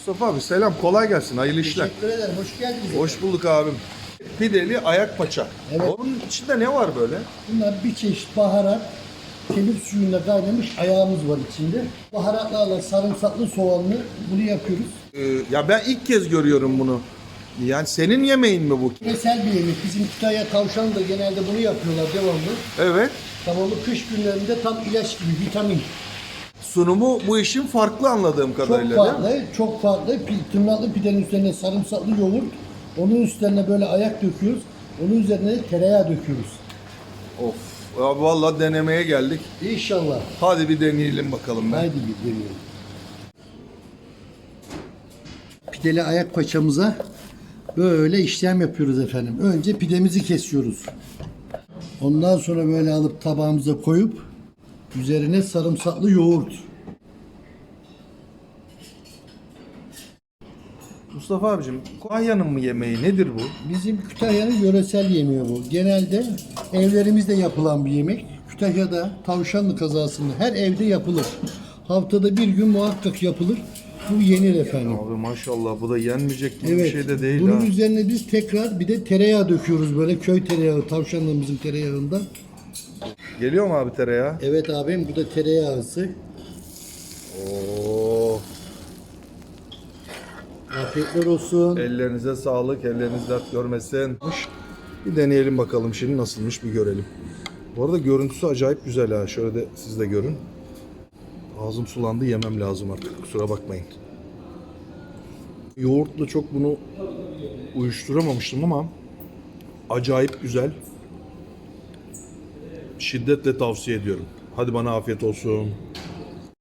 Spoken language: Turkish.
Mustafa abi selam kolay gelsin hayırlı işler. Teşekkür ederim. Hoş geldiniz. Hoş bulduk abim. Pideli ayak paça. Evet. Onun içinde ne var böyle? Bunlar bir çeşit baharat, kemik suyunda kaynamış ayağımız var içinde. Baharatlarla sarımsaklı soğanlı bunu yapıyoruz. Ee, ya ben ilk kez görüyorum bunu. Yani senin yemeğin mi bu? Yöresel bir yemek. Bizim Kütahya tavşan da genelde bunu yapıyorlar devamlı. Evet. Tamamı kış günlerinde tam ilaç gibi vitamin. Sunumu bu işin farklı anladığım Çok kadarıyla. değil mi? farklı, çok farklı. Pi- Tırnaklı pidenin üzerine sarımsaklı yoğurt. Onun üstlerine böyle ayak döküyoruz. Onun üzerine de tereyağı döküyoruz. Of. Ya vallahi denemeye geldik. İnşallah. Hadi bir deneyelim bakalım ben. Haydi bir deneyelim. Pideli ayak paçamıza böyle işlem yapıyoruz efendim. Önce pidemizi kesiyoruz. Ondan sonra böyle alıp tabağımıza koyup üzerine sarımsaklı yoğurt. Mustafa abicim, Kütahya'nın mı yemeği nedir bu? Bizim Kütahya'nın yöresel yemeği bu. Genelde evlerimizde yapılan bir yemek. Kütahya'da tavşanlı kazasında her evde yapılır. Haftada bir gün muhakkak yapılır. Bu yenir efendim. Abi maşallah bu da yenmeyecek gibi Evet. bir şey de değil Bunun ha. üzerine biz tekrar bir de tereyağı döküyoruz böyle köy tereyağı, tavşanlarımızın tereyağından. Geliyor mu abi tereyağı? Evet abim bu da tereyağısı. Oo. Afiyetler olsun. Ellerinize sağlık, elleriniz dert görmesin. Bir deneyelim bakalım şimdi nasılmış bir görelim. Bu arada görüntüsü acayip güzel ha. Şöyle de siz de görün. Ağzım sulandı yemem lazım artık kusura bakmayın. Yoğurtla çok bunu uyuşturamamıştım ama acayip güzel. Şiddetle tavsiye ediyorum. Hadi bana afiyet olsun.